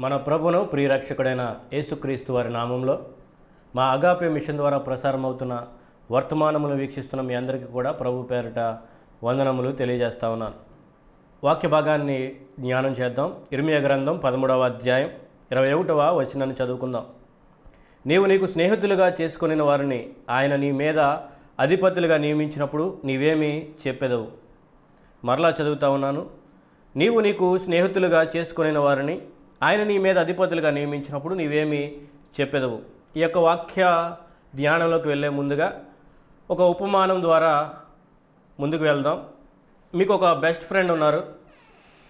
మన ప్రభును ప్రియరక్షకుడైన యేసుక్రీస్తు వారి నామంలో మా అగాపే మిషన్ ద్వారా ప్రసారం అవుతున్న వర్తమానములు వీక్షిస్తున్న మీ అందరికీ కూడా ప్రభు పేరిట వందనములు తెలియజేస్తా ఉన్నాను. వాక్య భాగాన్ని జ్ఞానం చేద్దాం. ఇరిమియ గ్రంథం పదమూడవ అధ్యాయం ఇరవై ఒకటవ వచనాన్ని చదువుకుందాం. నీవు నీకు స్నేహితులుగా చేసుకుని వారిని ఆయన నీ మీద అధిపతులుగా నియమించినప్పుడు నీవేమి చెప్పెదవు. మరలా చదువుతా ఉన్నాను. నీవు నీకు స్నేహితులుగా చేసుకొనిన వారిని ఆయన నీ మీద అధిపతులుగా నియమించినప్పుడు నీవేమి చెప్పెదవు. ఈ యొక్క వాక్య ధ్యానంలోకి వెళ్ళే ముందుగా ఒక ఉపమానం ద్వారా ముందుకు వెళ్దాం. మీకు ఒక బెస్ట్ ఫ్రెండ్ ఉన్నారు.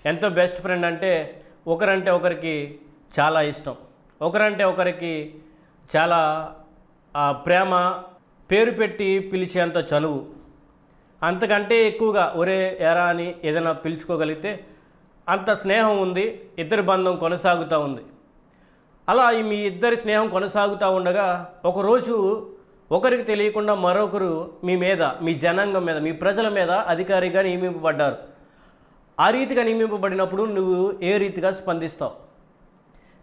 ఎంత బెస్ట్ ఫ్రెండ్ అంటే ఒకరంటే ఒకరికి చాలా ఇష్టం. ఒకరంటే ఒకరికి చాలా ఆ, ప్రేమ పేరు పెట్టి పిలిచేంత చనువు. అంతకంటే ఎక్కువగా ఒరే ఎరా అని ఏదైనా పిలుచుకోగలిగితే అంత స్నేహం ఉంది ఇద్దరి బంధం కొనసాగుతూ ఉంది. అలా మీ ఇద్దరి స్నేహం కొనసాగుతూ ఉండగా ఒకరోజు ఒకరికి తెలియకుండా మరొకరు మీ మీద మీ జనాంగం మీద మీ ప్రజల మీద అధికారిగా నియమింపబడ్డారు. ఆ రీతిగా నియమింపబడినప్పుడు నువ్వు ఏ రీతిగా స్పందిస్తావు?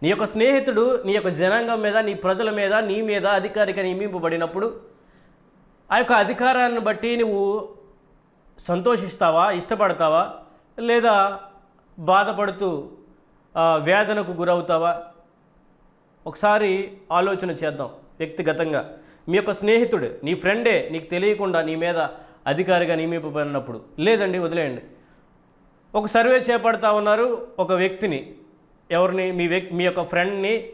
నీ యొక్క స్నేహితుడు నీ యొక్క జనాంగం మీద నీ ప్రజల మీద నీ మీద అధికారిగా నియమింపబడినప్పుడు ఆ యొక్క అధికారాన్ని బట్టి నువ్వు సంతోషిస్తావా ఇష్టపడతావా లేదా బాధపడుతూ వేదనకు గురవుతావా? ఒకసారి ఆలోచన చేద్దాం వ్యక్తిగతంగా. మీ యొక్క స్నేహితుడు నీ ఫ్రెండే నీకు తెలియకుండా నీ మీద అధికారిగా నియమింపబడినప్పుడు. లేదండి వదిలేయండి. ఒక సర్వే చేపడతా ఉన్నారు ఒక వ్యక్తిని. ఎవరిని? మీ వ్యక్తి మీ యొక్క ఫ్రెండ్ని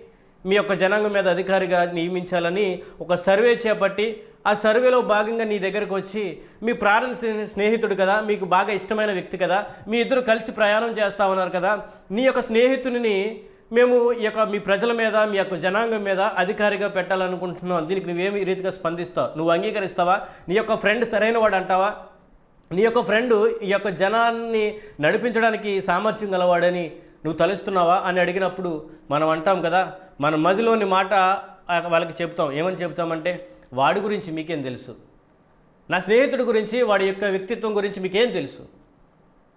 మీ యొక్క జనాంగం మీద అధికారిగా నియమించాలని ఒక సర్వే చేపట్టి ఆ సర్వేలో భాగంగా నీ దగ్గరకు వచ్చి మీ ప్రారంభ స్నేహితుడు కదా మీకు బాగా ఇష్టమైన వ్యక్తి కదా మీ ఇద్దరు కలిసి ప్రయాణం చేస్తా ఉన్నారు కదా నీ యొక్క స్నేహితుడిని మేము ఈ యొక్క మీ ప్రజల మీద మీ యొక్క జనాంగం మీద అధికారిగా పెట్టాలనుకుంటున్నాం. దీనికి నువ్వేమి రీతిగా స్పందిస్తావు? నువ్వు అంగీకరిస్తావా? నీ యొక్క ఫ్రెండ్ సరైన వాడు అంటావా? నీ యొక్క ఫ్రెండ్ ఈ యొక్క జనాన్ని నడిపించడానికి సామర్థ్యం గలవాడని నువ్వు తలుస్తున్నావా? అని అడిగినప్పుడు మనం అంటాం కదా మన మదిలోని మాట వాళ్ళకి చెప్తాం ఏమని చెప్తామంటే వాడి గురించి మీకేం తెలుసు? నా స్నేహితుడి గురించి వాడి యొక్క వ్యక్తిత్వం గురించి మీకేం తెలుసు?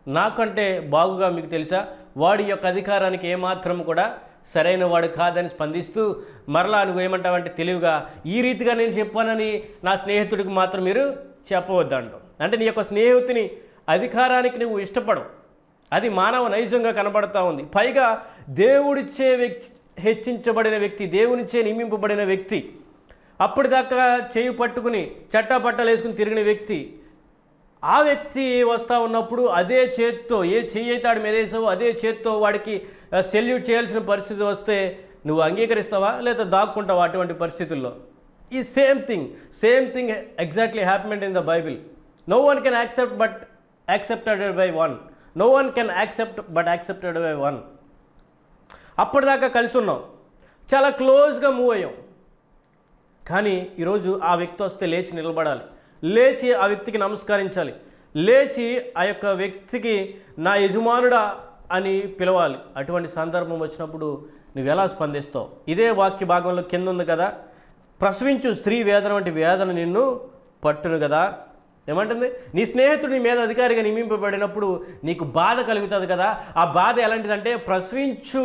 నాకంటే బాగుగా మీకు తెలుసా? వాడి యొక్క అధికారానికి ఏమాత్రం కూడా సరైన వాడు కాదని స్పందిస్తూ మరలా నువ్వేమంటావంటే తెలివిగా ఈ రీతిగా నేను చెప్పానని నా స్నేహితుడికి మాత్రం మీరు చెప్పవద్దంటాం అంటే నీ యొక్క స్నేహితుని అధికారానికి నువ్వు ఇష్టపడవు. అది మానవ నైజంగా కనబడతా ఉంది. పైగా దేవుడిచ్చే వ్యక్తి హెచ్చించబడిన వ్యక్తి దేవునిచే నియమింపబడిన వ్యక్తి అప్పటిదాకా చేయి పట్టుకుని చట్టాపట్టాలు వేసుకుని తిరిగిన వ్యక్తి ఆ వ్యక్తి వస్తూ ఉన్నప్పుడు అదే చేత్తో ఏ చెయ్యి అయితే ఆడి మీద వేసావో అదే చేత్తో వాడికి సెల్యూట్ చేయాల్సిన పరిస్థితి వస్తే నువ్వు అంగీకరిస్తావా లేదా దాక్కుంటావా అటువంటి పరిస్థితుల్లో? ఈ same thing same thing exactly happened in the Bible. No one can accept but accepted by one. No one can accept but accepted by one. అప్పటిదాకా కలిసి ఉన్నాం. చాలా క్లోజ్గా మూవ్ అయ్యాం. కానీ ఈరోజు ఆ వ్యక్తి వస్తే లేచి నిలబడాలి. లేచి ఆ వ్యక్తికి నమస్కరించాలి. లేచి ఆ యొక్క వ్యక్తికి నా యజమానుడా అని పిలవాలి. అటువంటి సందర్భం వచ్చినప్పుడు నువ్వు ఎలా స్పందిస్తావు? ఇదే వాక్య భాగంలో కింద ఉంది కదా ప్రసవించు స్త్రీ వేదన వంటి వేదన నిన్ను పట్టును కదా. ఏమంటుంది? నీ స్నేహితుడు నీ మీద అధికారిగా నియమింపబడినప్పుడు నీకు బాధ కలుగుతుంది కదా. ఆ బాధ ఎలాంటిదంటే ప్రసవించు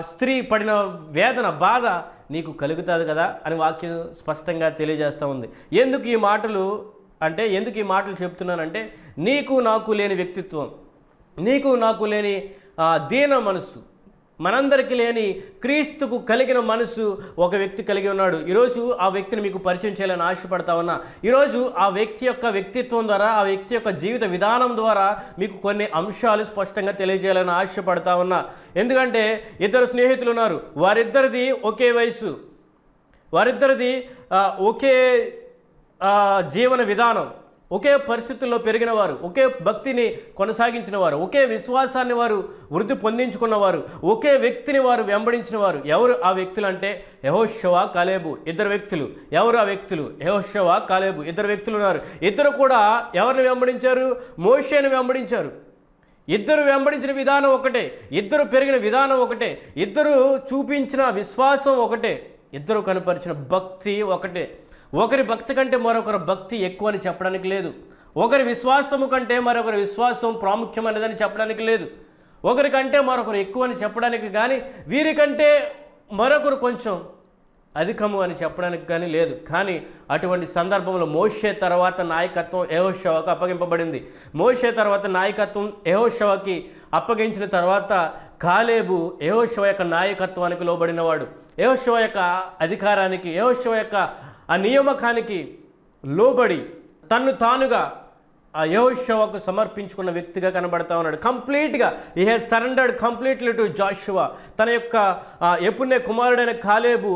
స్త్రీ పడిన వేదన బాధ నీకు కలుగుతుంది కదా అని వాక్యం స్పష్టంగా తెలియజేస్తూ ఉంది. ఎందుకు ఈ మాటలు అంటే ఎందుకు ఈ మాటలు చెప్తున్నానంటే నీకు నాకు లేని వ్యక్తిత్వం నీకు నాకు లేని దీన మనస్సు మనందరికీ లేని క్రీస్తుకు కలిగిన మనసు ఒక వ్యక్తి కలిగి ఉన్నాడు. ఈరోజు ఆ వ్యక్తిని మీకు పరిచయం చేయాలని ఆశపడతా ఉన్నా. ఈరోజు ఆ వ్యక్తి యొక్క వ్యక్తిత్వం ద్వారా ఆ వ్యక్తి యొక్క జీవిత విధానం ద్వారా మీకు కొన్ని అంశాలు స్పష్టంగా తెలియజేయాలని ఆశపడతా ఉన్నా. ఎందుకంటే ఇద్దరు స్నేహితులు ఉన్నారు. వారిద్దరిది ఒకే వయసు. వారిద్దరిది ఒకే జీవన విధానం. ఒకే పరిస్థితుల్లో పెరిగిన వారు ఒకే భక్తిని కొనసాగించిన వారు ఒకే విశ్వాసాన్ని వారు వృద్ధి పొందించుకున్నవారు ఒకే వ్యక్తిని వారు వెంబడించిన వారు ఎవరు ఆ వ్యక్తులు అంటే యహోషవ కాలేబు ఇద్దరు వ్యక్తులు. ఎవరు ఆ వ్యక్తులు? యహోషవ కాలేబు ఇద్దరు వ్యక్తులు ఉన్నారు. ఇద్దరు కూడా ఎవరిని వెంబడించారు? మోషేని వెంబడించారు. ఇద్దరు వెంబడించిన విధానం ఒకటే ఇద్దరు పెరిగిన విధానం ఒకటే ఇద్దరు చూపించిన విశ్వాసం ఒకటే ఇద్దరు కనపరిచిన భక్తి ఒకటే. ఒకరి భక్తి కంటే మరొకరి భక్తి ఎక్కువ అని చెప్పడానికి లేదు. ఒకరి విశ్వాసము కంటే మరొకరి విశ్వాసం ప్రాముఖ్యమైనదని చెప్పడానికి లేదు. ఒకరికంటే మరొకరు ఎక్కువ అని చెప్పడానికి కానీ వీరికంటే మరొకరు కొంచెం అధికము అని చెప్పడానికి కానీ లేదు. కానీ అటువంటి సందర్భంలో మోషే తర్వాత నాయకత్వం యెహోషువకు అప్పగింపబడింది. మోషే తర్వాత నాయకత్వం యెహోషువకి అప్పగించిన తర్వాత కాలేబు ఏహోషవ యొక్క నాయకత్వానికి లోబడినవాడు. ఏహోషవ యొక్క అధికారానికి ఏహోషవ యొక్క ఆ నియామకానికి లోబడి తన్ను తానుగా ఆ యహోషువకు సమర్పించుకున్న వ్యక్తిగా కనబడతా ఉన్నాడు. కంప్లీట్గా ఈ he's surrendered completely to Joshua తన యొక్క ఆ, ఎప్పుడే కుమారుడైన కాలేబు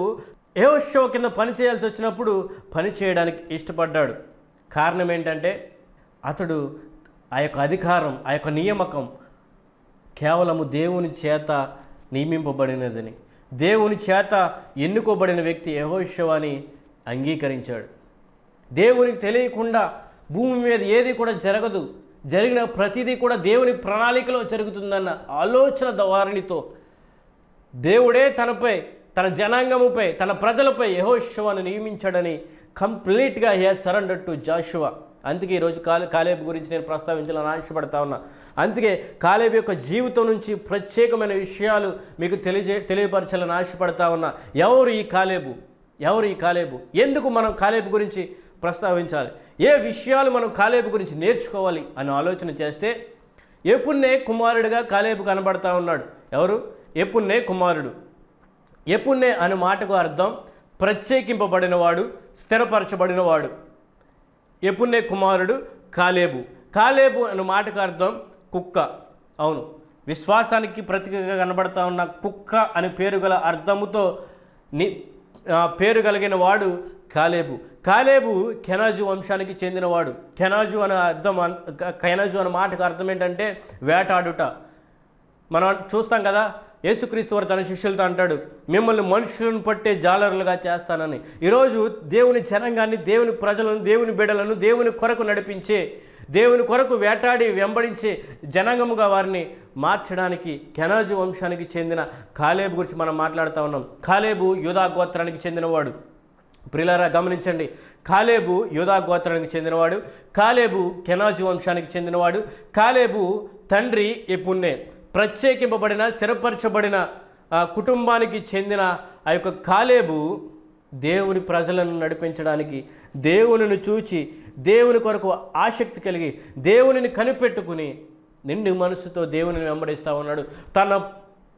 యహోషువ కింద పని చేయాల్సి వచ్చినప్పుడు పని చేయడానికి ఇష్టపడ్డాడు. కారణం ఏంటంటే అతడు ఆ యొక్క అధికారం ఆ యొక్క నియామకం కేవలము దేవుని చేత నియమింపబడినదని. దేవుని చేత ఎన్నుకోబడిన వ్యక్తి యహోషువాని అంగీకరించాడు. దేవునికి తెలియకుండా భూమి మీద ఏది కూడా జరగదు. జరిగిన ప్రతిదీ కూడా దేవుని ప్రణాళికలో జరుగుతుందన్న ఆలోచన వారినితో దేవుడే తనపై తన జనాంగముపై తన ప్రజలపై యహోశివాను నియమించాడని కంప్లీట్గా హే సరెండర్ టు జాషువా. అందుకే ఈరోజు కాలే కాలేబు గురించి నేను ప్రస్తావించాలని ఆశపడతా ఉన్నా. అందుకే కాలేబు యొక్క జీవితం నుంచి ప్రత్యేకమైన విషయాలు మీకు తెలియజే తెలియపరచాలని ఆశపడతా ఉన్నా. ఎవరు ఈ కాలేబు? ఎవరు ఈ కాలేబు? ఎందుకు మనం కాలేబు గురించి ప్రస్తావించాలి? ఏ విషయాలు మనం కాలేబు గురించి నేర్చుకోవాలి అని ఆలోచన చేస్తే ఎప్పున్నే కుమారుడిగా కాలేబు కనబడతా ఉన్నాడు. ఎవరు? ఎప్పున్నే కుమారుడు. ఎప్పున్నే అనే మాటకు అర్థం ప్రత్యేకింపబడినవాడు స్థిరపరచబడినవాడు. ఎప్పున్నే కుమారుడు? కాలేబు. కాలేబు అనే మాటకు అర్థం కుక్క. అవును. విశ్వాసానికి ప్రతీకగా కనబడతా ఉన్న కుక్క అనే పేరు గల అర్థముతో ని పేరు కలిగిన వాడు కాలేబు. కాలేబు కెనాజు వంశానికి చెందినవాడు. కెనాజు అనే అర్థం అన్- కెనాజు అనే మాటకు అర్థం ఏంటంటే వేటాడుట. మనం చూస్తాం కదా యేసుక్రీస్తు వారు తన శిష్యులతో అంటాడు మిమ్మల్ని మనుషులను పట్టే జాలరులుగా చేస్తానని. ఈరోజు దేవుని జనంగాన్ని దేవుని ప్రజలను దేవుని బిడలను దేవుని కొరకు నడిపించే దేవుని కొరకు వేటాడి వెంబడించే జనాంగముగా వారిని మార్చడానికి కెనాజు వంశానికి చెందిన కాలేబు గురించి మనం మాట్లాడుతూ ఉన్నాం. కాలేబు యూదా గోత్రానికి చెందినవాడు. ప్రిలారా గమనించండి. కాలేబు యూదా గోత్రానికి చెందినవాడు కాలేబు కెనాజు వంశానికి చెందినవాడు కాలేబు తండ్రి ఎపున్నే ప్రత్యేకింపబడిన స్థిరపరచబడిన కుటుంబానికి చెందిన ఆ యొక్క కాలేబు దేవుని ప్రజలను నడిపించడానికి దేవునిని చూచి దేవుని కొరకు ఆసక్తి కలిగి దేవునిని కనిపెట్టుకుని నిండు మనసుతో దేవునిని వెంబడిస్తూ ఉన్నాడు. తన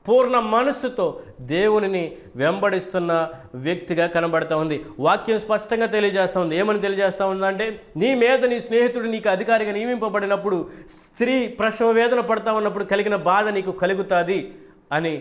పూర్ణ మనస్సుతో దేవునిని వెంబడిస్తున్న వ్యక్తిగా కనబడతా ఉంది. వాక్యం స్పష్టంగా తెలియజేస్తూ ఉంది. ఏమని తెలియజేస్తూ ఉందంటే నీ మీద నీ స్నేహితుడు నీకు అధికారిగా నియమింపబడినప్పుడు స్త్రీ ప్రసవ వేదన పడతా ఉన్నప్పుడు కలిగిన బాధ నీకు కలుగుతుంది అని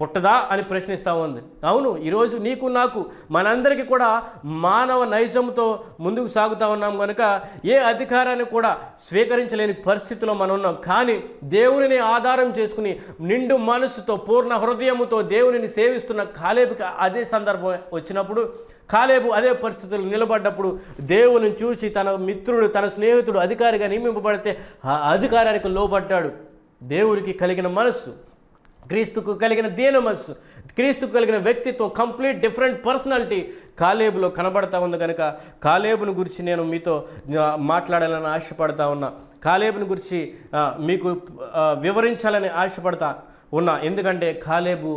పుట్టదా అని ప్రశ్నిస్తూ ఉంది. అవును ఈరోజు నీకు నాకు మనందరికీ కూడా మానవ నైజంతో ముందుకు సాగుతూ ఉన్నాం కనుక ఏ అధికారాన్ని కూడా స్వీకరించలేని పరిస్థితిలో మనం ఉన్నాం. కానీ దేవునిని ఆధారం చేసుకుని నిండు మనసుతో పూర్ణ హృదయముతో దేవునిని సేవిస్తున్న కాలేబుకి అదే సందర్భం వచ్చినప్పుడు కాలేబు అదే పరిస్థితులు నిలబడ్డప్పుడు దేవుని చూసి తన మిత్రుడు తన స్నేహితుడు అధికారిగా నియమింపబడితే ఆ అధికారానికి లోబడ్డాడు. దేవుడికి కలిగిన మనస్సు. క్రీస్తుకు కలిగిన దీన మనసు క్రీస్తుకు కలిగిన వ్యక్తిత్వం కంప్లీట్ డిఫరెంట్ పర్సనాలిటీ కాలేబులో కనబడతా ఉంది కనుక కాలేబుని గురించి నేను మీతో మాట్లాడాలని ఆశపడతా ఉన్నా. కాలేబుని గురించి మీకు వివరించాలని ఆశపడతా ఉన్నా. ఎందుకంటే కాలేబు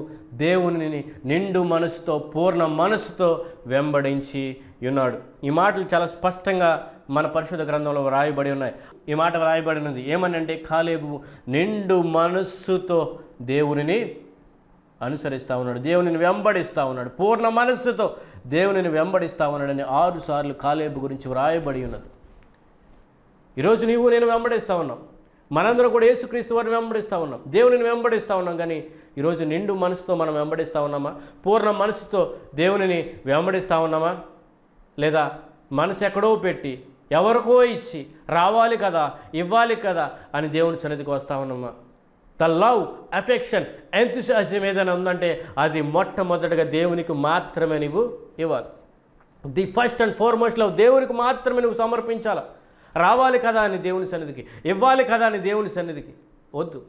దేవునిని నిండు మనసుతో పూర్ణ మనసుతో వెంబడించి ఉన్నాడు. ఈ మాటలు చాలా స్పష్టంగా మన పరిశుద్ధ గ్రంథంలో వ్రాయబడి ఉన్నాయి. ఈ మాట వ్రాయబడినది ఏమనంటే కాలేబు నిండు మనస్సుతో దేవునిని అనుసరిస్తూ ఉన్నాడు. దేవునిని వెంబడిస్తూ ఉన్నాడు. పూర్ణ మనస్సుతో దేవునిని వెంబడిస్తూ ఉన్నాడని ఆరు సార్లు కాలేబు గురించి వ్రాయబడి ఉన్నది. ఈరోజు నీవు నేను వెంబడిస్తూ ఉన్నాం. మనందరం కూడా యేసుక్రీస్తు వారిని వెంబడిస్తూ ఉన్నాం. దేవునిని వెంబడిస్తూ ఉన్నాం కానీ ఈరోజు నిండు మనసుతో మనం వెంబడిస్తూ ఉన్నామా? పూర్ణ మనసుతో దేవునిని వెంబడిస్తూ ఉన్నామా? లేదా మనసు ఎక్కడో పెట్టి ఎవరికో ఇచ్చి రావాలి కదా ఇవ్వాలి కదా అని దేవుని సన్నిధికి వస్తూ ఉన్నామా? ద లవ్ అఫెక్షన్ ఎంతుశాస్యం ఏదైనా ఉందంటే అది మొట్టమొదటిగా దేవునికి మాత్రమే నువ్వు ఇవ్వాలి. The first and foremost love దేవునికి మాత్రమే నువ్వు సమర్పించాలి. రావాలి కదా అని దేవుని సన్నిధికి ఇవ్వాలి కదా అని దేవుని సన్నిధికి. వద్దు.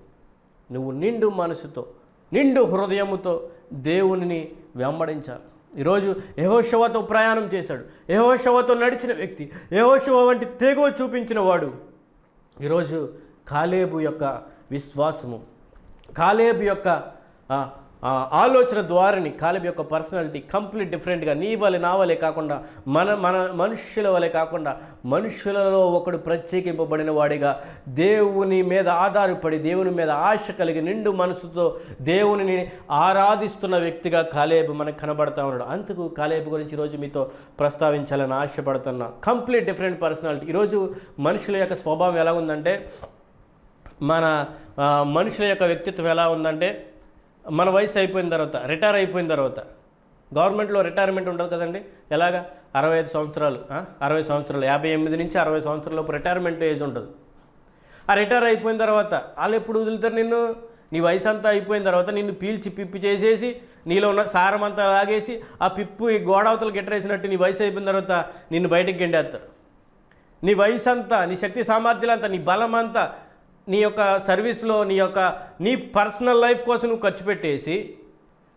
నువ్వు నిండు మనసుతో నిండు హృదయముతో దేవునిని వెంబడించాలి. ఈరోజు యహోశవతో ప్రయాణం చేశాడు. యహోశవతో నడిచిన వ్యక్తి యహోశవ వంటి తెగువ చూపించిన వాడు. ఈరోజు కాలేబు యొక్క విశ్వాసము. కాలేబు యొక్క ఆలోచన ద్వారాని కాలేబు యొక్క పర్సనాలిటీ కంప్లీట్ డిఫరెంట్గా నీ వలె నా వలె కాకుండా మన మన మనుష్యుల వలె కాకుండా మనుష్యులలో ఒకడు ప్రత్యేకింపబడిన వాడిగా దేవుని మీద ఆధారపడి దేవుని మీద ఆశ కలిగి నిండు మనసుతో దేవునిని ఆరాధిస్తున్న వ్యక్తిగా కాలేబు మనకు కనబడతా ఉన్నాడు. అందుకు కాలేబు గురించి ఈరోజు మీతో ప్రస్తావించాలని ఆశపడుతున్నా. Complete different personality. ఈరోజు మనుషుల యొక్క స్వభావం ఎలా ఉందంటే మన మనుషుల యొక్క వ్యక్తిత్వం ఎలా ఉందంటే మన వయసు అయిపోయిన తర్వాత రిటైర్ అయిపోయిన తర్వాత గవర్నమెంట్లో రిటైర్మెంట్ ఉండదు కదండి. ఎలాగా? అరవై ఐదు సంవత్సరాలు అరవై సంవత్సరాలు యాభై ఎనిమిది నుంచి అరవై సంవత్సరాలలోపు రిటైర్మెంట్ ఏజ్ ఉంటుంది ఆ రిటైర్ అయిపోయిన తర్వాత వాళ్ళు ఎప్పుడు వదులుతారు నిన్ను? నీ వయసు అంతా అయిపోయిన తర్వాత నిన్ను పీల్చి పిప్పి చేసేసి నీలో ఉన్న సారం అంతా లాగేసి ఆ పిప్పు ఈ గోడవతలు గెట్టరేసినట్టు నీ వయసు అయిపోయిన తర్వాత నిన్ను బయటకు గెండేస్తారు. నీ వయసు అంతా నీ శక్తి సామర్థ్యాలంతా నీ బలం అంతా నీ యొక్క సర్వీస్లో నీ యొక్క నీ పర్సనల్ లైఫ్ కోసం నువ్వు ఖర్చు పెట్టేసి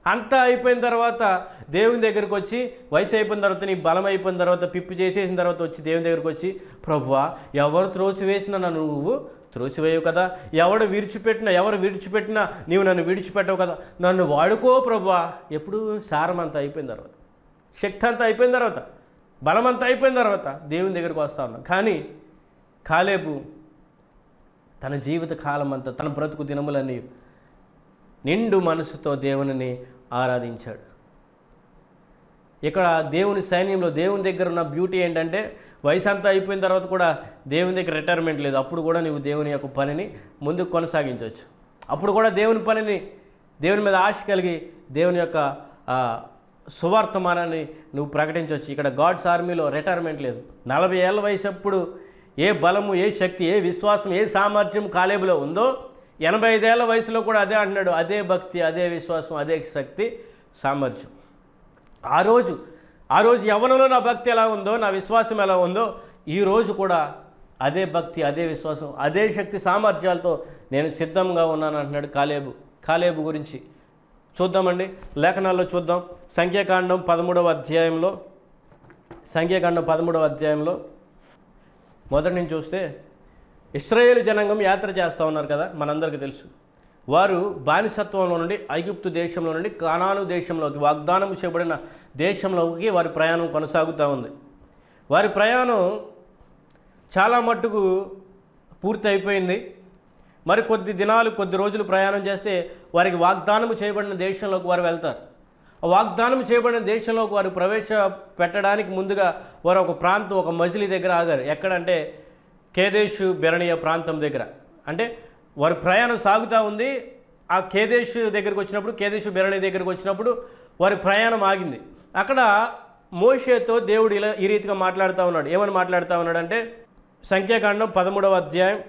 అంతా అయిపోయిన తర్వాత దేవుని దగ్గరికి వచ్చి వయసు అయిపోయిన తర్వాత నీ బలం అయిపోయిన తర్వాత పిప్పి చేసేసిన తర్వాత వచ్చి దేవుని దగ్గరికి వచ్చి ప్రభువా ఎవరు త్రోసివేసినా నన్ను నువ్వు త్రోసివేయవు కదా? ఎవడు విడిచిపెట్టినా ఎవరు విడిచిపెట్టినా నీవు నన్ను విడిచిపెట్టవు కదా? నన్ను వాడుకో ప్రభువా. ఎప్పుడు సారం అంతా అయిపోయిన తర్వాత శక్తి అంతా అయిపోయిన తర్వాత బలం అంతా అయిపోయిన తర్వాత దేవుని దగ్గరికి వస్తా ఉన్నాం కానీ కాలేబు తన జీవిత కాలం అంతా తన బ్రతుకు దినములన్నీ నిండు మనసుతో దేవునిని ఆరాధించాడు. ఇక్కడ దేవుని సైన్యంలో దేవుని దగ్గర ఉన్న బ్యూటీ ఏంటంటే వయసు అంతా అయిపోయిన తర్వాత కూడా దేవుని దగ్గర రిటైర్మెంట్ లేదు. అప్పుడు కూడా నువ్వు దేవుని యొక్క పనిని ముందుకు కొనసాగించవచ్చు. అప్పుడు కూడా దేవుని పనిని దేవుని మీద ఆశ కలిగి దేవుని యొక్క ఆ, సువార్తమానాన్ని నువ్వు ప్రకటించవచ్చు. ఇక్కడ గాడ్స్ ఆర్మీలో రిటైర్మెంట్ లేదు. నలభై ఏళ్ళ వయసు అప్పుడు ఏ బలము ఏ శక్తి ఏ విశ్వాసం ఏ సామర్థ్యం కాలేబులో ఉందో ఎనభై ఐదేళ్ళ వయసులో కూడా అదే అంటున్నాడు. అదే భక్తి అదే విశ్వాసం అదే శక్తి సామర్థ్యం. ఆ రోజు ఆ రోజు యవనంలో నా భక్తి ఎలా ఉందో నా విశ్వాసం ఎలా ఉందో ఈ రోజు కూడా అదే భక్తి అదే విశ్వాసం అదే శక్తి సామర్థ్యాలతో నేను సిద్ధంగా ఉన్నాను అంటున్నాడు కాలేబు. కాలేబు గురించి చూద్దామండి. లేఖనాల్లో చూద్దాం. సంఖ్యాకాండం పదమూడవ అధ్యాయంలో సంఖ్యాకాండం పదమూడవ అధ్యాయంలో మొదటి నుంచి చూస్తే ఇస్రాయేల్ జనాంగం యాత్ర చేస్తూ ఉన్నారు కదా మనందరికీ తెలుసు. వారు బానిసత్వంలో నుండి ఐగుప్తు దేశంలో నుండి కానాను దేశంలోకి వాగ్దానం చేయబడిన దేశంలోకి వారి ప్రయాణం కొనసాగుతూ ఉంది. వారి ప్రయాణం చాలా మట్టుకు పూర్తి అయిపోయింది. మరి కొద్ది దినాలు కొద్ది రోజులు ప్రయాణం చేస్తే వారికి వాగ్దానం చేయబడిన దేశంలోకి వారు వెళ్తారు. వాగ్దానం చేయబడిన దేశంలోకి వారు ప్రవేశ పెట్టడానికి ముందుగా వారు ఒక ప్రాంతం ఒక మజిలీ దగ్గర ఆగారు. ఎక్కడంటే కేదేశు బెరణీయ ప్రాంతం దగ్గర. అంటే వారి ప్రయాణం సాగుతూ ఉంది. ఆ కేదేశు దగ్గరికి వచ్చినప్పుడు కేదేశు బెరణి దగ్గరికి వచ్చినప్పుడు వారి ప్రయాణం ఆగింది. అక్కడ మోషేతో దేవుడు ఇలా ఈ రీతిగా మాట్లాడుతూ ఉన్నాడు. ఏమని మాట్లాడుతూ ఉన్నాడు అంటే సంఖ్యాకాండం పదమూడవ అధ్యాయం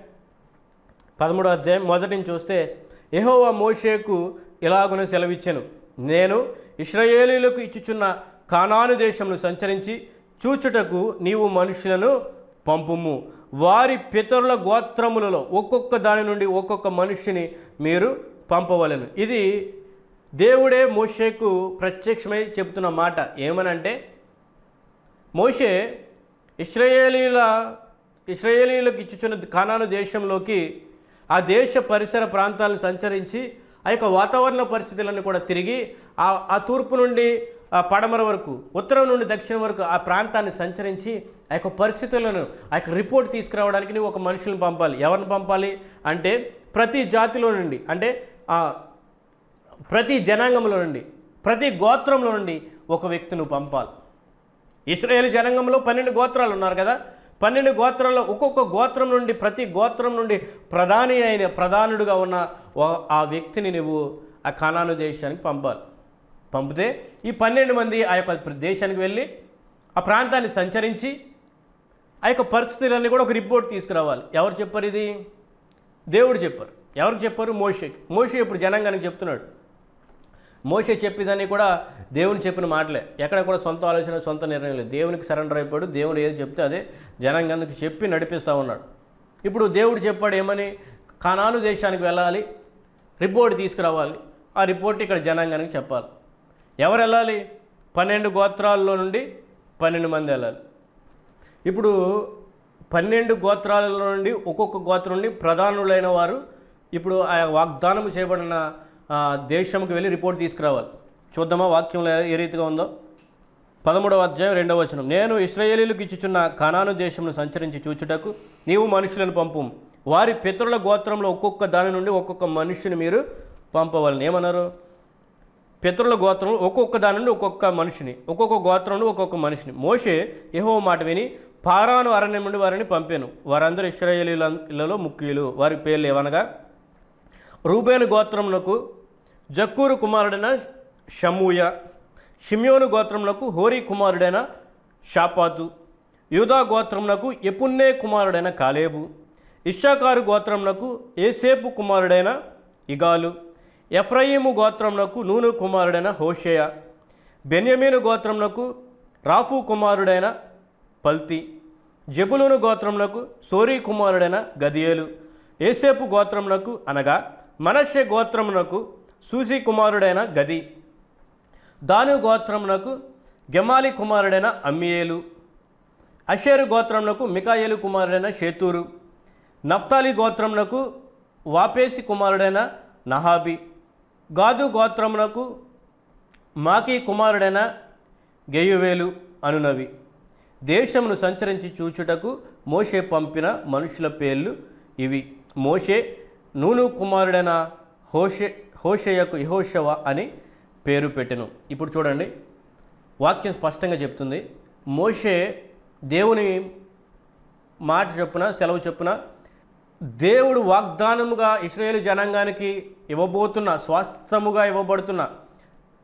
పదమూడవ అధ్యాయం మొదటి నుంచి చూస్తే ఎహోవా మోషేకు ఇలాగున సెలవిచ్చాను. నేను ఇస్రాయేలీలకు ఇచ్చుచున్న కానాను దేశమును సంచరించి చూచుటకు నీవు మనుషులను పంపుము. వారి పితరుల గోత్రములలో ఒక్కొక్క దాని నుండి ఒక్కొక్క మనిషిని మీరు పంపవలను. ఇది దేవుడే మోషేకు ప్రత్యక్షమై చెబుతున్న మాట. ఏమనంటే మోషే ఇస్రాయేలీల ఇస్రాయేలీలకు ఇచ్చుచున్న కానాను దేశంలోకి ఆ దేశ పరిసర ప్రాంతాలను సంచరించి ఆ యొక్క వాతావరణ పరిస్థితులను కూడా తిరిగి ఆ ఆ తూర్పు నుండి ఆ పడమర వరకు ఉత్తరం నుండి దక్షిణం వరకు ఆ ప్రాంతాన్ని సంచరించి ఆ యొక్క పరిస్థితులను ఆ యొక్క రిపోర్ట్ తీసుకురావడానికి నువ్వు ఒక మనుషులను పంపాలి. ఎవరిని పంపాలి అంటే ప్రతి జాతిలో నుండి అంటే ఆ ప్రతి జనాంగంలో నుండి ప్రతి గోత్రంలో నుండి ఒక వ్యక్తిని పంపాలి. ఇస్రాయేల్ జనాంగంలో పన్నెండు గోత్రాలు ఉన్నారు కదా. పన్నెండు గోత్రాల్లో ఒక్కొక్క గోత్రం నుండి ప్రతి గోత్రం నుండి ప్రధాని అయిన ప్రధానుడుగా ఉన్న ఓ- ఆ వ్యక్తిని నువ్వు ఆ ఖానాను దేశానికి పంపాలి. పంపితే ఈ పన్నెండు మంది ఆ యొక్క దేశానికి వెళ్ళి ఆ ప్రాంతాన్ని సంచరించి ఆ యొక్క పరిస్థితులన్నీ కూడా ఒక రిపోర్ట్ తీసుకురావాలి. ఎవరు చెప్పారు ఇది? దేవుడు చెప్పారు. ఎవరికి చెప్పారు? మోషేకి. మోషే ఇప్పుడు జనాంగానికి చెప్తున్నాడు. మోషే చెప్పిదని కూడా దేవుని చెప్పిన మాటలే. ఎక్కడ కూడా సొంత ఆలోచన సొంత నిర్ణయం లేదు. దేవునికి సరెండర్ అయిపోయాడు. దేవుడు ఏది చెప్తే అదే జనాంగానికి చెప్పి నడిపిస్తూ ఉన్నాడు. ఇప్పుడు దేవుడు చెప్పాడు ఏమని? ఖానాను దేశానికి వెళ్ళాలి. రిపోర్ట్ తీసుకురావాలి. ఆ రిపోర్ట్ ఇక్కడ జనాంగానికి చెప్పాలి. ఎవరు వెళ్ళాలి? పన్నెండు గోత్రాల్లో నుండి పన్నెండు మంది వెళ్ళాలి. ఇప్పుడు పన్నెండు గోత్రాల నుండి ఒక్కొక్క గోత్రం నుండి ప్రధానులైన వారు ఇప్పుడు ఆ వాగ్దానం చేయబడిన దేశంకి వెళ్ళి రిపోర్ట్ తీసుకురావాలి. చూద్దామా వాక్యంలో ఏ రీతిగా ఉందో? పదమూడవ అధ్యాయం రెండవ వచనం. నేను ఇస్రాయేలీలకు ఇచ్చుచున్న కణాను దేశమును సంచరించి చూచుటకు నీవు మనుషులను పంపు వారి పితరుల గోత్రంలో ఒక్కొక్క దాని నుండి ఒక్కొక్క మనుషుని మీరు పంపవాలని. ఏమన్నారు? పితరుల గోత్రం ఒక్కొక్క దాని నుండి ఒక్కొక్క మనిషిని ఒక్కొక్క గోత్రం నుండి ఒక్కొక్క మనిషిని. మోషే ఏహో మాట విని పారాను అరణ్యం నుండి వారిని పంపాను. వారందరూ ఇస్రాయేలీలలో ముఖ్యులు. వారి పేర్లు ఏవనగా రూబేను గోత్రమునకు జక్కూరు కుమారుడైన షమూయ షిమ్యోను గోత్రములకు హోరీ కుమారుడైన షాపాతు యూదా గోత్రమునకు ఎపున్నే కుమారుడైన కాలేబు ఇషాకారు గోత్రమునకు ఏసేపు కుమారుడైన ఇగాలు ఎఫ్రయీము గోత్రమునకు నూను కుమారుడైన హోషేయ బెన్యమీను గోత్రమునకు రాఫు కుమారుడైన పల్తి జబులును గోత్రమునకు సోరీ కుమారుడైన గదియేలు ఏసేపు గోత్రమునకు అనగా మనషే గోత్రమునకు సూసి కుమారుడైన గది. దాను గోత్రమునకు గెమాలి కుమారుడైన అమ్మియేలు. అషేరు గోత్రమునకు మికాయేలు కుమారుడైన షేతూరు. నఫ్తాలి గోత్రమునకు వాపేసి కుమారుడైన నహాబి. గాదు గోత్రమునకు మాకీ కుమారుడైన గెయువేలు అనునవి. దేశమును సంచరించి చూచుటకు మోషే పంపిన మనుషుల పేర్లు ఇవి. మోషే నూను కుమారుడైన హోషే హోషయ్యకు యహోషవ అని పేరు పెట్టెను. ఇప్పుడు చూడండి వాక్యం స్పష్టంగా చెప్తుంది. మోషే దేవుని మాట చొప్పున సెలవు చొప్పున దేవుడు వాగ్దానముగా ఇస్రాయేల్ జనాంగానికి ఇవ్వబోతున్న స్వాస్థముగా ఇవ్వబడుతున్న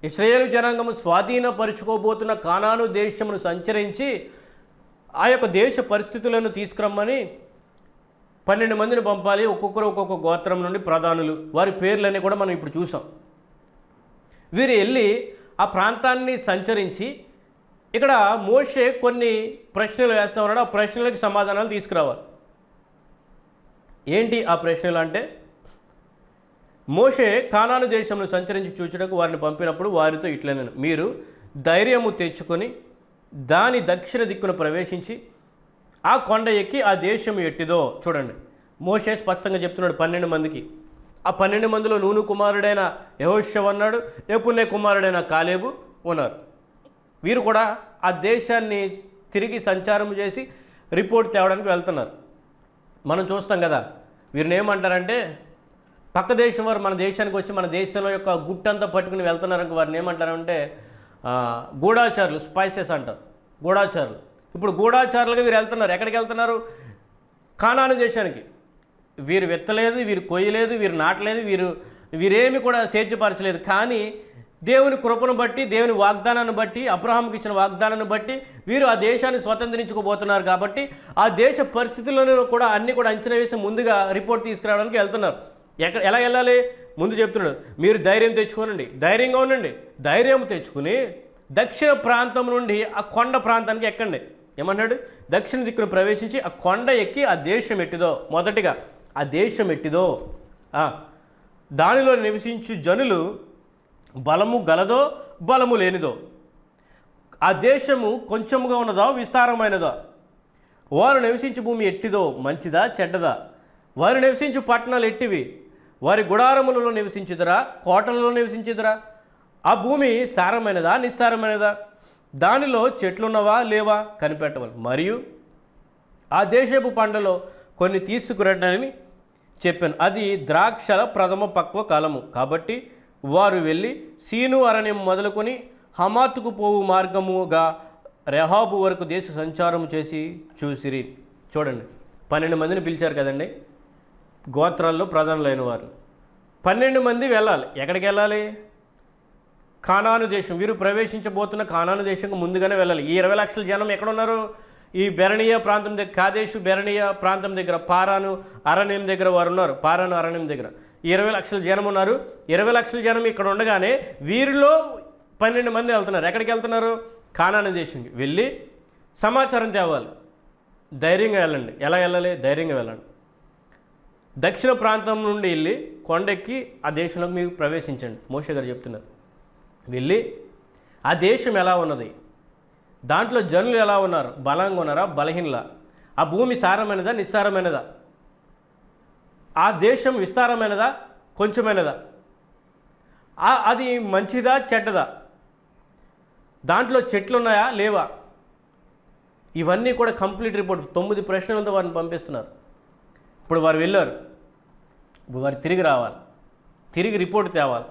ఇస్రాయేల్ జనాంగము స్వాధీనపరుచుకోబోతున్న కానాను దేశమును సంచరించి ఆ యొక్క దేశ పరిస్థితులను తీసుకురమ్మని పన్నెండు మందిని పంపాలి ఒక్కొక్కరు ఒక్కొక్క గోత్రం నుండి ప్రధానులు. వారి పేర్లన్నీ కూడా మనం ఇప్పుడు చూసాం. వీరు వెళ్ళి ఆ ప్రాంతాన్ని సంచరించి ఇక్కడ మోషే కొన్ని ప్రశ్నలు వేస్తా ఉన్నాడు. ఆ ప్రశ్నలకు సమాధానాలు తీసుకురావాలి. ఏంటి ఆ ప్రశ్నలు అంటే మోషే కానాను దేశంలో సంచరించి చూచుటకు వారిని పంపినప్పుడు వారితో ఇట్లనే మీరు ధైర్యము తెచ్చుకొని దాని దక్షిణ దిక్కున ప్రవేశించి ఆ కొండ ఎక్కి ఆ దేశం ఎట్టిదో చూడండి. మోషే స్పష్టంగా చెప్తున్నాడు పన్నెండు మందికి. ఆ పన్నెండు మందిలో నూను కుమారుడైన యహోషవ్ అన్నాడు ఎపునే కుమారుడైన కాలేబు ఉన్నారు. వీరు కూడా ఆ దేశాన్ని తిరిగి సంచారం చేసి రిపోర్ట్ తేవడానికి వెళ్తున్నారు. మనం చూస్తాం కదా వీరిని ఏమంటారంటే పక్క దేశం వారు మన దేశానికి వచ్చి మన దేశంలో యొక్క గుట్టంతా పట్టుకుని వెళ్తున్నారు వారిని ఏమంటారంటే గూఢాచారులు స్పైసెస్ అంటారు. గూఢాచారులు. ఇప్పుడు గూఢాచారులుగా వీరు వెళ్తున్నారు. ఎక్కడికి వెళ్తున్నారు? కానాను దేశానికి. వీరు విత్తలేదు వీరు కొయ్యలేదు వీరు నాటలేదు వీరు వీరేమి కూడా సేద్యపరచలేదు. కానీ దేవుని కృపను బట్టి దేవుని వాగ్దానాన్ని బట్టి అబ్రహాంకి ఇచ్చిన వాగ్దానాన్ని బట్టి వీరు ఆ దేశాన్ని స్వతంత్రించుకోబోతున్నారు కాబట్టి ఆ దేశ పరిస్థితులను కూడా అన్నీ కూడా అంచనా వేసి ముందుగా రిపోర్ట్ తీసుకురావడానికి వెళ్తున్నారు. ఎక్కడ ఎలా వెళ్ళాలి? ముందు చెప్తున్నాడు. మీరు ధైర్యం తెచ్చుకోనండి. ధైర్యంగా ఉండండి. ధైర్యం తెచ్చుకుని దక్షిణ ప్రాంతం నుండి ఆ కొండ ప్రాంతానికి ఎక్కండి. ఏమన్నాడు? దక్షిణ దిక్కును ప్రవేశించి ఆ కొండ ఎక్కి ఆ దేశం ఎట్టిదో? మొదటిగా ఆ దేశం ఎట్టిదో? దానిలో నివసించు జనులు బలము గలదో బలము లేనిదో? ఆ దేశము కొంచెముగా ఉన్నదో విస్తారమైనదో? వారు నివసించు భూమి ఎట్టిదో మంచిదా చెడ్డదా? వారు నివసించు పట్టణాలు ఎట్టివి? వారి గుడారములలో నివసించుదరా కోటలలో నివసించుదరా? ఆ భూమి సారమైనదా నిస్సారమైనదా? దానిలో చెట్లున్నవా లేవా కనిపెట్టవాలి. మరియు ఆ దేశపు పండ్లలో కొన్ని తీసుకురండి చెప్పాను. అది ద్రాక్షల ప్రథమ పక్వ కాలము. కాబట్టి వారు వెళ్ళి సీను అరణ్యం మొదలుకొని హమాతుకు పోవు మార్గముగా రెహాబు వరకు దేశ సంచారం చేసి చూసిరి. చూడండి. పన్నెండు మందిని పిలిచారు కదండి. గోత్రాల్లో ప్రధానులైన వారు. పన్నెండు మంది వెళ్ళాలి. ఎక్కడికి వెళ్ళాలి? కానాను దేశం. వీరు ప్రవేశించబోతున్న కానాను దేశంకు ముందుగానే వెళ్ళాలి. ఈ ఇరవై లక్షల జనం ఎక్కడున్నారు? ఈ బెరణీయ ప్రాంతం దగ్గర కాదేశు బెరణీయ ప్రాంతం దగ్గర పారాను అరణ్యం దగ్గర వారు ఉన్నారు. పారాను అరణ్యం దగ్గర. ఈ ఇరవై లక్షల జనం ఉన్నారు. ఇరవై లక్షల జనం ఇక్కడ ఉండగానే వీరిలో పన్నెండు మంది వెళ్తున్నారు. ఎక్కడికి వెళ్తున్నారు? కానాను దేశంకి. వెళ్ళి సమాచారం తేవాలి. ధైర్యంగా వెళ్ళండి. ఎలా వెళ్ళాలి? ధైర్యంగా వెళ్ళండి. దక్షిణ ప్రాంతం నుండి వెళ్ళి కొండెక్కి ఆ దేశంలోకి మీరు ప్రవేశించండి. మోషే గారు చెప్తున్నారు. వెళ్ళి ఆ దేశం ఎలా ఉన్నది? దాంట్లో జనులు ఎలా ఉన్నారు? బలంగా ఉన్నారా? బలహీనలా? ఆ భూమి సారమైనదా? నిస్సారమైనదా? ఆ దేశం విస్తారమైనదా? కొంచెమైనదా? అది మంచిదా? చెడ్డదా? దాంట్లో చెట్లు ఉన్నాయా లేవా? ఇవన్నీ కూడా కంప్లీట్ రిపోర్ట్. తొమ్మిది ప్రశ్నలతో వారిని పంపిస్తున్నారు. ఇప్పుడు వారు వెళ్ళారు. ఇప్పుడు వారు తిరిగి రావాలి. తిరిగి రిపోర్ట్ తేవాలి.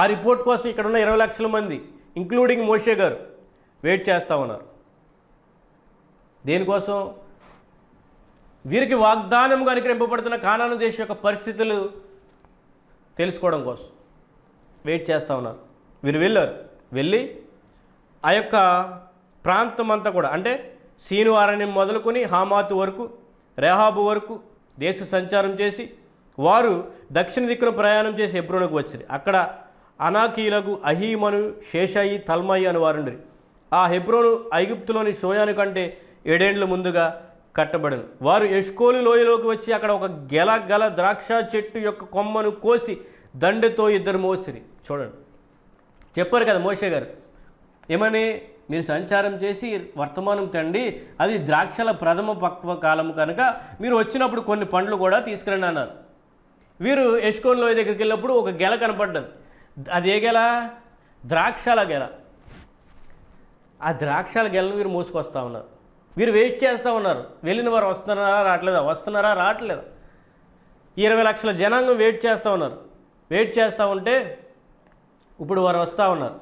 ఆ రిపోర్ట్ కోసం ఇక్కడ ఉన్న ఇరవై లక్షల మంది ఇంక్లూడింగ్ మోషే గారు వెయిట్ చేస్తూ ఉన్నారు. దేనికోసం? వీరికి వాగ్దానంగా అనుగ్రహింపబడుతున్న కానాను దేశం యొక్క పరిస్థితులు తెలుసుకోవడం కోసం వెయిట్ చేస్తూ ఉన్నారు. వీరు వెళ్ళారు. వెళ్ళి ఆ యొక్క ప్రాంతం అంతా కూడా అంటే సీను అరణ్యం మొదలుకొని హామాతు వరకు రెహాబు వరకు దేశ సంచారం చేసి వారు దక్షిణ దిక్కున ప్రయాణం చేసి హెబ్రోనుకు వచ్చింది అక్కడ అనాకీలకు అహీమను శేషయి తల్మయి అని వారుండ్రి ఆ హెబ్రోను ఐగుప్తులోని సోయాను కంటే ఏడేండ్ల ముందుగా కట్టబడను. వారు ఎష్కోలు లోయలోకి వచ్చి అక్కడ ఒక గెల గల ద్రాక్ష చెట్టు యొక్క కొమ్మను కోసి దండెతో ఇద్దరు మోసిరి. చూడండి. చెప్పారు కదా మోషే గారు. ఏమని మీరు సంచారం చేసి వర్తమానం తండి అది ద్రాక్షల ప్రథమ పక్వ కాలం కనుక మీరు వచ్చినప్పుడు కొన్ని పండ్లు కూడా తీసుకురండి అన్నారు. వీరు యశ్కోన్ లోయ దగ్గరికి వెళ్ళినప్పుడు ఒక గెల కనపడ్డది. అది ఏ గెల ద్రాక్షల గెల. ఆ ద్రాక్షల గెలను వీరు మోసుకొస్తూ ఉన్నారు. వీరు వెయిట్ చేస్తూ ఉన్నారు. వెళ్ళిన వారు వస్తున్నారా రావట్లేదా? వస్తున్నారా రావట్లేదా. ఇరవై లక్షల జనాంగం వెయిట్ చేస్తూ ఉన్నారు. వెయిట్ చేస్తూ ఉంటే ఇప్పుడు వారు వస్తూ ఉన్నారు.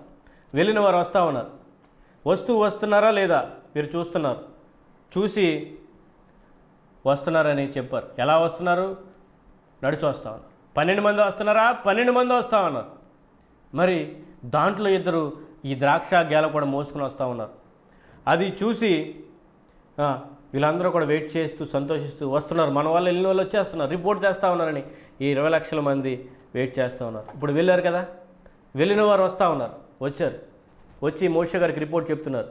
వెళ్ళిన వారు వస్తూ ఉన్నారు. వస్తూ వస్తున్నారా లేదా? మీరు చూస్తున్నారు. చూసి వస్తున్నారని చెప్పారు. ఎలా వస్తున్నారు? నడిచి వస్తా ఉన్నారు. పన్నెండు మంది వస్తున్నారా? పన్నెండు మంది వస్తా ఉన్నారు. మరి దాంట్లో ఇద్దరు ఈ ద్రాక్ష గేల కూడా మోసుకుని వస్తూ ఉన్నారు. అది చూసి వీళ్ళందరూ కూడా వెయిట్ చేస్తూ సంతోషిస్తూ వస్తున్నారు. మన వాళ్ళు వెళ్ళిన వాళ్ళు వచ్చేస్తున్నారు. రిపోర్ట్ చేస్తూ ఉన్నారని ఈ ఇరవై లక్షల మంది వెయిట్ చేస్తూ ఉన్నారు. ఇప్పుడు వెళ్ళారు కదా? వెళ్ళిన వారు వస్తూ ఉన్నారు. వచ్చారు. వచ్చి మోష గారికి రిపోర్ట్ చెప్తున్నారు.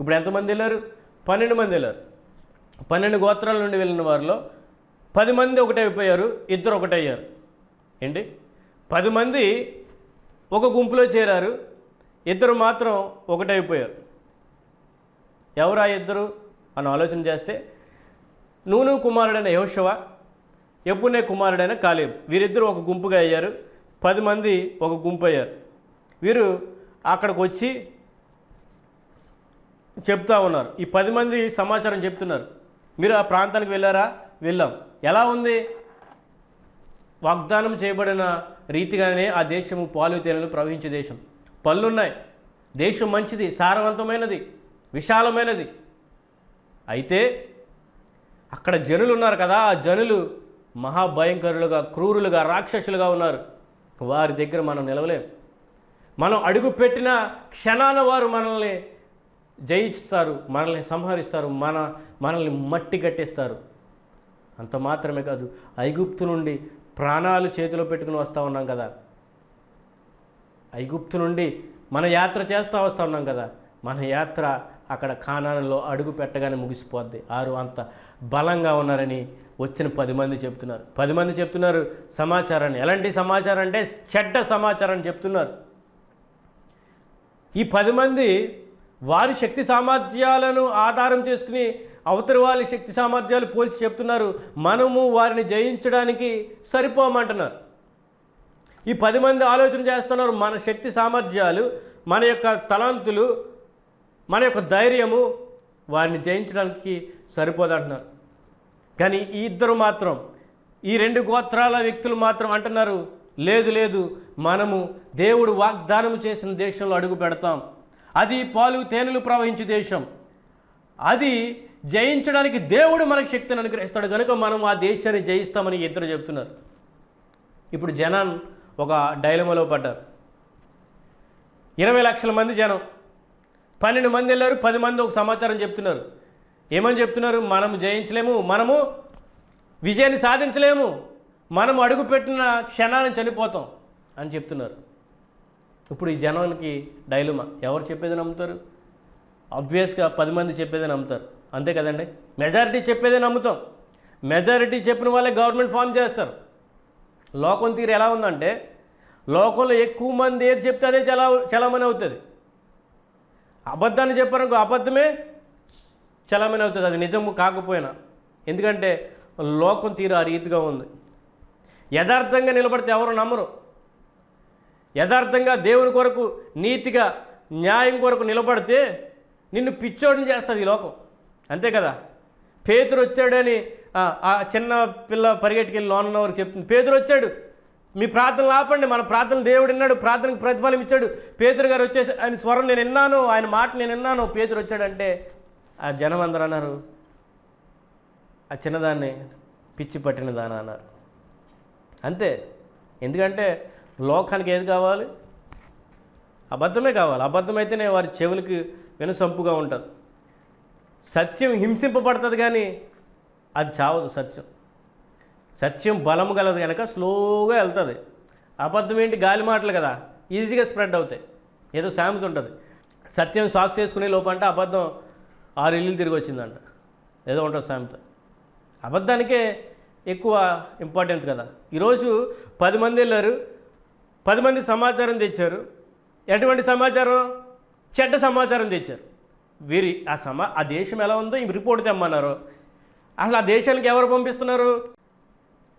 ఇప్పుడు ఎంతమంది వెళ్ళారు? పన్నెండు మంది వెళ్ళారు. పన్నెండు గోత్రాల నుండి వెళ్ళిన వారిలో పది మంది ఒకటైపోయారు ఇద్దరు ఒకటయ్యారు. ఏంటి? పది మంది ఒక గుంపులో చేరారు. ఇద్దరు మాత్రం ఒకటైపోయారు. ఎవరు ఆ ఇద్దరు అని ఆలోచన చేస్తే నూను కుమారుడైన యహోశవ ఎప్పునే కుమారుడైన కాలేబ్. వీరిద్దరూ ఒక గుంపుగా అయ్యారు. పది మంది ఒక గుంపు అయ్యారు. వీరు అక్కడికి వచ్చి చెప్తా ఉన్నారు. ఈ పది మంది సమాచారం చెప్తున్నారు. మీరు ఆ ప్రాంతానికి వెళ్ళారా? వెళ్ళాం. ఎలా ఉంది? వాగ్దానం చేయబడిన రీతిగానే ఆ దేశము పాలు తేనెలు ప్రవహించే దేశం. పళ్ళున్నాయి. దేశం మంచిది సారవంతమైనది విశాలమైనది. అయితే అక్కడ జనులు ఉన్నారు కదా ఆ జనులు మహాభయంకరులుగా క్రూరులుగా రాక్షసులుగా ఉన్నారు. వారి దగ్గర మనం నిలవలేం. మనం అడుగు పెట్టిన క్షణాన వారు మనల్ని జయిస్తారు మనల్ని సంహరిస్తారు మన మనల్ని మట్టి కట్టేస్తారు. అంత మాత్రమే కాదు ఐగుప్తు నుండి ప్రాణాలు చేతిలో పెట్టుకుని వస్తూ ఉన్నాం కదా. ఐగుప్తు నుండి మన యాత్ర చేస్తూ వస్తూ ఉన్నాం కదా. మన యాత్ర అక్కడ ఖానాలో అడుగు పెట్టగానే ముగిసిపోద్ది. ఆరు అంత బలంగా ఉన్నారని వచ్చిన పది మంది చెప్తున్నారు. పది మంది చెప్తున్నారు సమాచారాన్ని. ఎలాంటి సమాచారం అంటే చెడ్డ సమాచారాన్ని చెప్తున్నారు. ఈ పది మంది వారి శక్తి సామర్థ్యాలను ఆధారం చేసుకుని అవతలి వాళ్ళ శక్తి సామర్థ్యాలు పోల్చి చెప్తున్నారు. మనము వారిని జయించడానికి సరిపోమంటున్నారు. ఈ పది మంది ఆలోచన చేస్తున్నారు మన శక్తి సామర్థ్యాలు మన యొక్క తలంతులు మన యొక్క ధైర్యము వారిని జయించడానికి సరిపోదంటున్నారు. కానీ ఈ ఇద్దరు మాత్రం ఈ రెండు గోత్రాల వ్యక్తులు మాత్రం అంటున్నారు లేదు లేదు మనము దేవుడు వాగ్దానం చేసిన దేశంలో అడుగు పెడతాం. అది పాలు తేనెలు ప్రవహించే దేశం. అది జయించడానికి దేవుడు మనకు శక్తిని అనుగ్రహిస్తాడు. కనుక మనం ఆ దేశాన్ని జయిస్తామని ఇద్దరు చెప్తున్నారు. ఇప్పుడు జనాన్ ఒక డైలమాలో పడ్డారు. ఇరవై లక్షల మంది జనం. పన్నెండు మంది వెళ్ళారు పది మంది ఒక సమాచారం చెప్తున్నారు. ఏమని చెప్తున్నారు? మనము జయించలేము మనము విజయాన్ని సాధించలేము మనం అడుగుపెట్టిన క్షణాన్ని చనిపోతాం అని చెప్తున్నారు. ఇప్పుడు ఈ జనానికి డైలమా? ఎవరు చెప్పేది నమ్ముతారు? ఆబ్వియస్గా పది మంది చెప్పేది నమ్ముతారు. అంతే కదండి? మెజారిటీ చెప్పేదే నమ్ముతాం. మెజారిటీ చెప్పిన వాళ్ళే గవర్నమెంట్ ఫామ్ చేస్తారు. లోకం తీరు ఎలా ఉందంటే లోకంలో ఎక్కువ మంది ఏది చెప్తే అదే చలా చలామణి అవుతుంది. అబద్ధాన్ని చెప్పారనుకో అబద్ధమే చలామణి అవుతుంది. అది నిజం కాకపోయినా. ఎందుకంటే లోకం తీరు ఆ రీతిగా ఉంది. యథార్థంగా నిలబడితే ఎవరు నమ్మరు. యథార్థంగా దేవుని కొరకు నీతిగా న్యాయం కొరకు నిలబడితే నిన్ను పిచ్చోడిని చేస్తుంది ఈ లోకం. అంతే కదా? పేతురు వచ్చాడని ఆ, చిన్న పిల్ల పరిగెట్టుకెళ్ళి లోన్ ఉన్నవారు చెప్తుంది. పేతురు వచ్చాడు మీ ప్రార్థనలు ఆపండి. మన ప్రార్థన దేవుడు విన్నాడు. ప్రార్థనకు ప్రతిఫలం ఇచ్చాడు. పేతురు గారు వచ్చేసి ఆయన స్వరం నేను విన్నాను ఆయన మాట నేను విన్నాను. పేతురు వచ్చాడంటే ఆ జనం అందరూ అన్నారు ఆ చిన్నదాన్ని పిచ్చి పట్టిన దాన అన్నారు. అంతే. ఎందుకంటే లోకానికి ఏది కావాలి? అబద్ధమే కావాలి. అబద్ధమైతేనే వారి చెవులకి వినసొంపుగా ఉంటుంది సత్యం హింసింపబడుతుంది కానీ అది చావదు సత్యం. సత్యం బలము గలదు కనుక స్లోగా వెళ్తుంది. అబద్ధం ఏంటి? గాలి మాటలు కదా. ఈజీగా స్ప్రెడ్ అవుతాయి. ఏదో సామెత ఉంటుంది. సత్యం సాక్స్ చేసుకునే లోపంటే అబద్ధం ఆరు ఇల్లు తిరిగి వచ్చిందంట. ఏదో ఉంటుంది సామెత. అబద్ధానికే ఎక్కువ ఇంపార్టెన్స్ కదా. ఈరోజు పది మంది వెళ్ళారు. పది మంది సమాచారం తెచ్చారు. ఎటువంటి సమాచారం? చెడ్డ సమాచారం తెచ్చారు. వీరి ఆ సమా ఆ దేశం ఎలా ఉందో ఈ రిపోర్ట్ తెమ్మన్నారు. అసలు ఆ దేశానికి ఎవరు పంపిస్తున్నారు?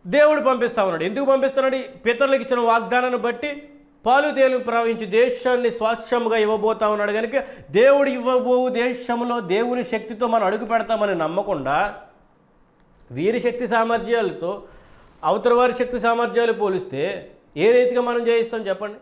దేవుడు పంపిస్తా ఉన్నాడు. ఎందుకు పంపిస్తున్నాడు? పితరులకు ఇచ్చిన వాగ్దానాన్ని బట్టి పాలు తేలు ప్రవహించి దేశాన్ని స్వాస్థ్యముగా ఇవ్వబోతా ఉన్నాడు. కనుక దేవుడు ఇవ్వబో దేశంలో దేవుని శక్తితో మనం అడుగు పెడతామని నమ్మకుండా వీరి శక్తి సామర్థ్యాలతో అవతల వారి శక్తి సామర్థ్యాలు పోలిస్తే ఏ రీతిగా మనం జయిస్తాం చెప్పండి?